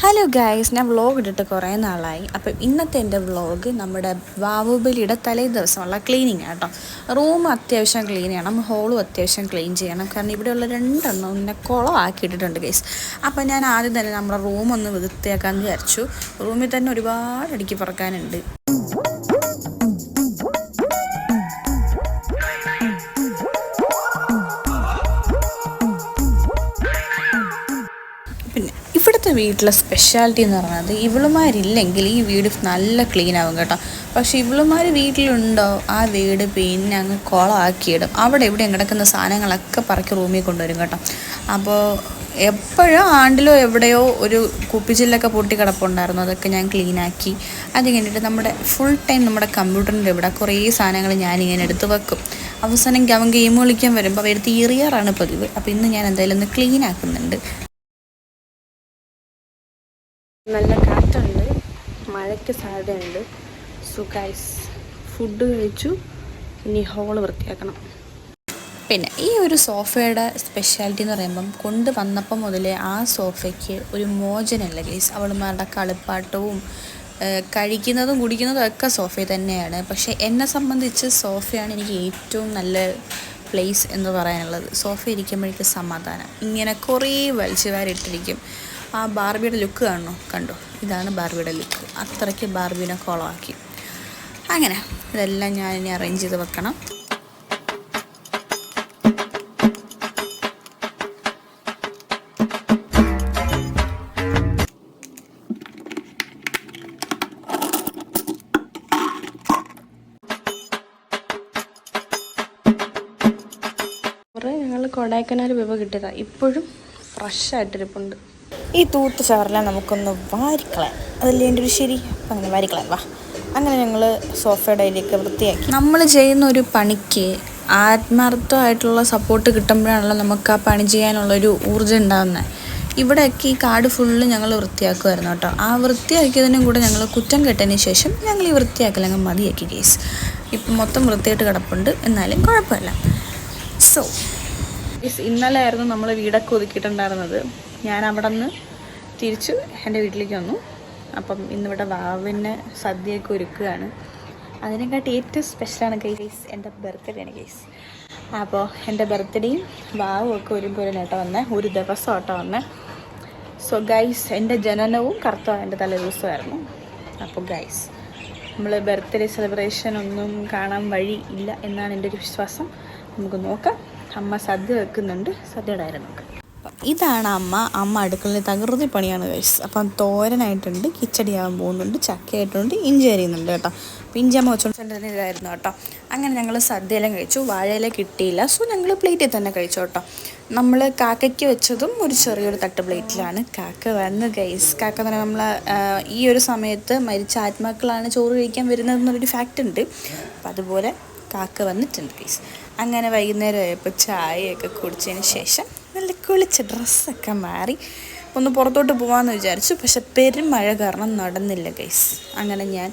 Hello guys ഞാൻ vlog ഇട്ടിട്ട് കുറേ നാളായി. അപ്പം ഇന്നത്തെ എന്റെ വ്ളോഗ് നമ്മുടെ ബാബുബലിയുടെ തലേ ദിവസമുള്ള ക്ലീനിങ് കേട്ടോ. റൂം അത്യാവശ്യം ക്ലീൻ ചെയ്യണം ഹോളും അത്യാവശ്യം ക്ലീൻ ചെയ്യണം. കാരണം ഇവിടെയുള്ള രണ്ടെണ്ണം ഇങ്ങനെ കുളമാക്കിയിട്ടിട്ടുണ്ട് ഗൈസ് അപ്പം ഞാൻ ആദ്യം തന്നെ നമ്മുടെ റൂമൊന്ന് വൃത്തിയാക്കാമെന്ന് വിചാരിച്ചു. റൂമിൽ തന്നെ ഒരുപാട് അടുക്കി പറക്കാനുണ്ട്. വീട്ടിലെ സ്പെഷ്യാലിറ്റി എന്ന് പറയുന്നത് ഇവളുമാരില്ലെങ്കിൽ ഈ വീട് നല്ല ക്ലീൻ ആവും കേട്ടോ. പക്ഷെ ഇവളുമാർ വീട്ടിലുണ്ടോ? ആ വീട് പിന്നെ അങ്ങ് കുളമാക്കിയിടും അവിടെ ഇവിടെ കിടക്കുന്ന സാധനങ്ങളൊക്കെ പറക്കി റൂമിൽ കൊണ്ടുവരും കേട്ടോ. അപ്പോൾ എപ്പോഴും ആണ്ടിലോ എവിടെയോ ഒരു കുപ്പിച്ചില്ലൊക്കെ പൊട്ടി കിടപ്പുണ്ടായിരുന്നു. അതൊക്കെ ഞാൻ ക്ലീനാക്കി അത് കഴിഞ്ഞിട്ട് നമ്മുടെ ഫുൾ ടൈം നമ്മുടെ കമ്പ്യൂട്ടറിന്റെ ഇവിടെ കുറേ സാധനങ്ങൾ ഞാനിങ്ങനെ എടുത്ത് വെക്കും. അവസാനം അവൻ ഗെയിം കളിക്കാൻ വരുമ്പോൾ അവരുടെ തീറിയാറാണ് പതിവ്. അപ്പോൾ ഇന്ന് ഞാൻ എന്തായാലും ഒന്ന് ക്ലീൻ ആക്കുന്നുണ്ട്. നല്ല കാറ്റുണ്ട് മഴയ്ക്ക് സാധ്യതയുണ്ട്. സോ ഫുഡ് കഴിച്ചു. ഇനി ഹോൾ വൃത്തിയാക്കണം. പിന്നെ ഈ ഒരു സോഫയുടെ സ്പെഷ്യാലിറ്റി എന്ന് പറയുമ്പം കൊണ്ട് വന്നപ്പം മുതലേ ആ സോഫയ്ക്ക് ഒരു മോചനമല്ല ഗൈസ് അവളുമാരുടെ കളിപ്പാട്ടവും കഴിക്കുന്നതും കുടിക്കുന്നതും ഒക്കെ സോഫയിൽ തന്നെയാണ്. പക്ഷേ എന്നെ സംബന്ധിച്ച് സോഫയാണ് എനിക്ക് ഏറ്റവും നല്ല പ്ലേസ് എന്ന് പറയാനുള്ളത്. സോഫ ഇരിക്കുമ്പോഴേക്ക് സമാധാനം. ഇങ്ങനെ കുറേ വലിച്ചു വാരിട്ടിരിക്കും ആ ബാർബിയുടെ ലുക്ക് കാണണോ? കണ്ടോ? ഇതാണ് ബാർബിയുടെ ലുക്ക്. അത്രയ്ക്ക് ബാർബിനെ കോളമാക്കി. അങ്ങനെ ഇതെല്ലാം ഞാൻ ഇനി അറേഞ്ച് ചെയ്ത് വെക്കണം. ഞങ്ങൾ കൊടൈക്കനാൽ വിഭ കിട്ടിയതാണ് ഇപ്പോഴും ഫ്രഷ് ആയിട്ടിരിപ്പുണ്ട്. ഈ തൂത്ത് ചവറെല്ലാം നമുക്കൊന്ന് വാരിക്കളയാം. അതല്ലേ എന്റെ ഒരു ശരി? അങ്ങനെ വാരിക്കളയാം. വാ. അങ്ങനെ ഞങ്ങൾ സോഫയുടെ അതിലേക്ക് വൃത്തിയാക്കി. നമ്മൾ ചെയ്യുന്ന ഒരു പണിക്ക് ആത്മാർത്ഥമായിട്ടുള്ള സപ്പോർട്ട് കിട്ടുമ്പോഴാണല്ലോ നമുക്ക് ആ പണി ചെയ്യാനുള്ളൊരു ഊർജം ഉണ്ടാകുന്നത് ഇവിടെയൊക്കെ ഈ കാട് ഫുള്ള് ഞങ്ങൾ വൃത്തിയാക്കുമായിരുന്നു കേട്ടോ. ആ വൃത്തിയാക്കിയതിനും കൂടെ ഞങ്ങൾ കുറ്റം കെട്ടതിന് ശേഷം ഞങ്ങൾ ഈ വൃത്തിയാക്കലങ്ങ് മതിയാക്കി കേസ് ഇപ്പം മൊത്തം വൃത്തിയായിട്ട് കിടപ്പുണ്ട്. എന്നാലും കുഴപ്പമില്ല. സോ ഇന്നലെ ആയിരുന്നു നമ്മൾ വീടൊക്കെ ഒതുക്കിയിട്ടുണ്ടായിരുന്നത്. ഞാൻ അവിടെ നിന്ന് തിരിച്ച് എന്റെ വീട്ടിലേക്ക് വന്നു. അപ്പം ഇന്നിവിടെ വാവിനെ സദ്യയൊക്കെ ഒരുക്കുകയാണ്. അതിനെക്കാട്ടി ഏറ്റവും സ്പെഷ്യലാണ് ഗൈസ് എന്റെ ബർത്ത്ഡേ ആണ് ഗൈസ് അപ്പോൾ എന്റെ ബർത്ത്ഡേയും വാവും ഒക്കെ ഒരുപോലെ കേട്ടോ വന്നേ. ഒരു ദിവസം ഓട്ടോ വന്നേ. സോ ഗൈസ് എന്റെ ജനനവും കറുത്തോ എന്റെ തലേ ദിവസമായിരുന്നു അപ്പോൾ ഗൈസ് നമ്മൾ ബർത്ത്ഡേ സെലിബ്രേഷൻ ഒന്നും കാണാൻ വഴി ഇല്ല എന്നാണ് എന്റെ ഒരു വിശ്വാസം. നമുക്ക് നോക്കാം. അമ്മ സദ്യ വെക്കുന്നുണ്ട്. സദ്യയുടെ ആയിരുന്നു അപ്പം ഇതാണ് അമ്മ അമ്മ അടുക്കളയിൽ തകൃതി പണിയാണ് കഴിച്ചത് അപ്പം തോരനായിട്ടുണ്ട് കിച്ചടിയാകാൻ പോകുന്നുണ്ട് ചക്കയായിട്ടുണ്ട് ഇഞ്ചി അരിയുന്നുണ്ട് കേട്ടോ. അപ്പം ഇഞ്ചി അമ്മ വെച്ചോണ്ടിരുന്ന ഇതായിരുന്നു കേട്ടോ. അങ്ങനെ ഞങ്ങൾ സദ്യയെല്ലാം കഴിച്ചു വാഴയില കിട്ടിയില്ല സോ ഞങ്ങൾ പ്ലേറ്റിൽ തന്നെ കഴിച്ചു കേട്ടോ. നമ്മൾ കാക്കയ്ക്ക് വെച്ചതും ഒരു ചെറിയൊരു തട്ട് പ്ലേറ്റിലാണ് കാക്ക വന്ന് ഗൈസ് കാക്ക എന്ന് പറഞ്ഞാൽ നമ്മൾ ഈ ഒരു സമയത്ത് മരിച്ച ആത്മാക്കളാണ് ചോറ് കഴിക്കാൻ വരുന്നത് എന്നൊരു ഫാക്റ്റ് ഉണ്ട്. അപ്പം അതുപോലെ കാക്ക വന്നിട്ടുണ്ട് പ്ലീസ് അങ്ങനെ വൈകുന്നേരം ആയപ്പോൾ ചായയൊക്കെ കുടിച്ചതിന് ശേഷം നല്ല കുളിച്ച് ഡ്രസ്സൊക്കെ മാറി. ഒന്ന് പുറത്തോട്ട് പോകാമെന്ന് വിചാരിച്ചു. പക്ഷെ പെരുമഴ കാരണം നടന്നില്ല ഗൈസ് അങ്ങനെ ഞാൻ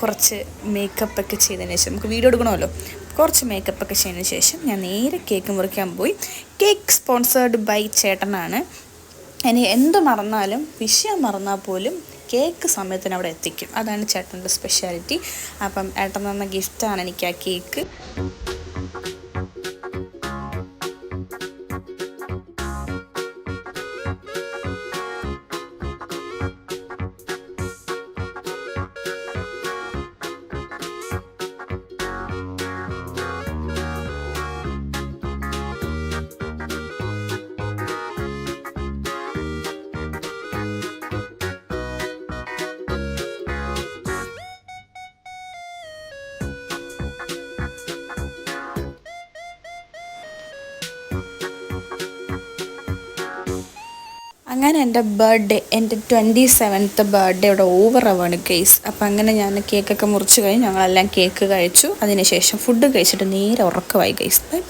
കുറച്ച് മേക്കപ്പ് ഒക്കെ ചെയ്തതിന് ശേഷം നമുക്ക് വീഡിയോ എടുക്കണമല്ലോ. കുറച്ച് മേക്കപ്പ് ഒക്കെ ചെയ്തതിന് ശേഷം ഞാൻ നേരെ കേക്ക് മുറിക്കാൻ പോയി. കേക്ക് സ്പോൺസേർഡ് ബൈ ചേട്ടനാണ്. ഇനി എന്ത് മറന്നാലും വിഷയം മറന്നാൽ പോലും കേക്ക് സമയത്തിന് അവിടെ എത്തിക്കും. അതാണ് ചേട്ടന്റെ സ്പെഷ്യാലിറ്റി അപ്പം ഏട്ടൻ തന്ന ഗിഫ്റ്റാണ് എനിക്ക് ആ കേക്ക്. അങ്ങനെ എന്റെ ബർത്ത്ഡേ എന്റെ ട്വന്റി സെവൻത്ത് ബർത്ത്ഡേ ഇവിടെ ഓവർ ആവാണ് കേസ് അപ്പം അങ്ങനെ ഞാൻ കേക്കൊക്കെ മുറിച്ച് കഴിഞ്ഞ് ഞങ്ങളെല്ലാം കേക്ക് കഴിച്ചു. അതിനുശേഷം ഫുഡ് കഴിച്ചിട്ട് നേരെ ഉറക്കമായി കേസ് ബൈ